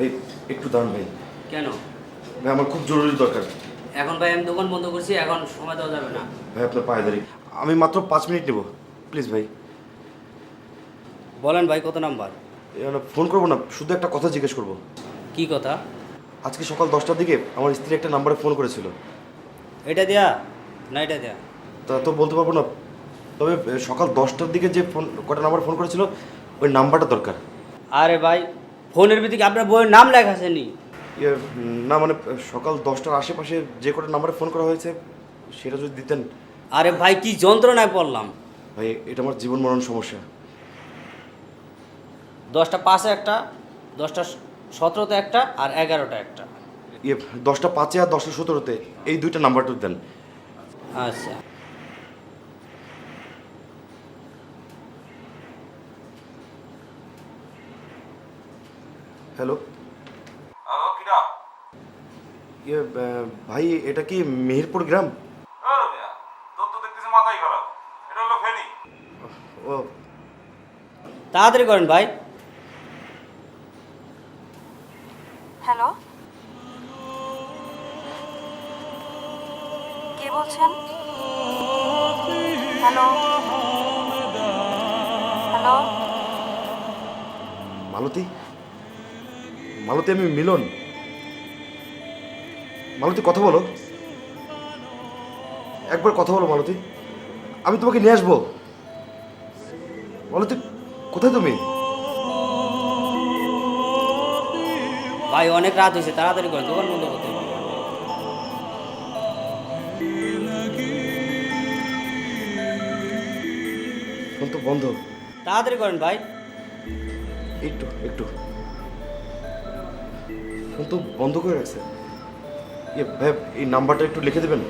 ভাই একটু দাঁড়ান ভাই। কেন? ভাই আমার খুব জরুরি দরকার। এখন ভাই আমি দোকান বন্ধ করছি এখন সময় দেওয়া যাবে না। ভাই আপনার পায়ে দাঁড়ি আমি মাত্র পাঁচ মিনিট নেব। প্লিজ ভাই। বলেন ভাই কত নাম্বার? ফোন করব না শুধু একটা কথা জিজ্ঞেস করব। কি কথা? আজকে সকাল দশটার দিকে আমার স্ত্রী একটা নাম্বারে ফোন করেছিল। এটা দেয়া না এটা দেয়া? তা তো বলতে পারব না। তবে সকাল দশটার দিকে যে ফোন কটা নাম্বার ফোন করেছিল ওই নাম্বারটা দরকার। আরে ভাই ফোনের ভিতরে আপনার বইয়ের নাম লেখা আছে নি? ইয়ে, না মানে সকাল দশটার আশেপাশে যে কটা নাম্বারে ফোন করা হয়েছে সেটা যদি দিতেন। আরে ভাই কি যন্ত্রণায় পড়লাম। ভাই এটা আমার জীবন মরণ সমস্যা। দশটা পাঁচে একটা দশটা সতেরোতে একটা আর এগারোটা একটা। ইয়ে দশটা পাঁচে আর দশটা সতেরোতে এই দুইটা নাম্বারটা দেন আচ্ছা। হ্যালো হ্যালো কিরা? ইয়ে ভাই এটা কি মেহেরপুর গ্রাম? ও রবিয়া তোর তো দেখতেছি মাথাই খারাপ। এটা হলো ফেনি। ও তাড়াতাড়ি করেন ভাই। হ্যালো কে বলছেন? হ্যালো হ্যালো মালতী? মালতী আমি মিলন। মালতী কথা বলো। একবার কথা বলো মালতী। আমি তোমাকে নিয়ে আসব। মালতী কোথায় তুমি? ভাই অনেক রাত হয়েছে তাড়াতাড়ি করেন দোকান বন্ধ করতে তো বন্ধ। তাড়াতাড়ি করেন ভাই। একটু একটু। ফোন তো বন্ধ করে রাখছে। ইয়ে ভাই এই নাম্বারটা একটু লিখে দেবেন?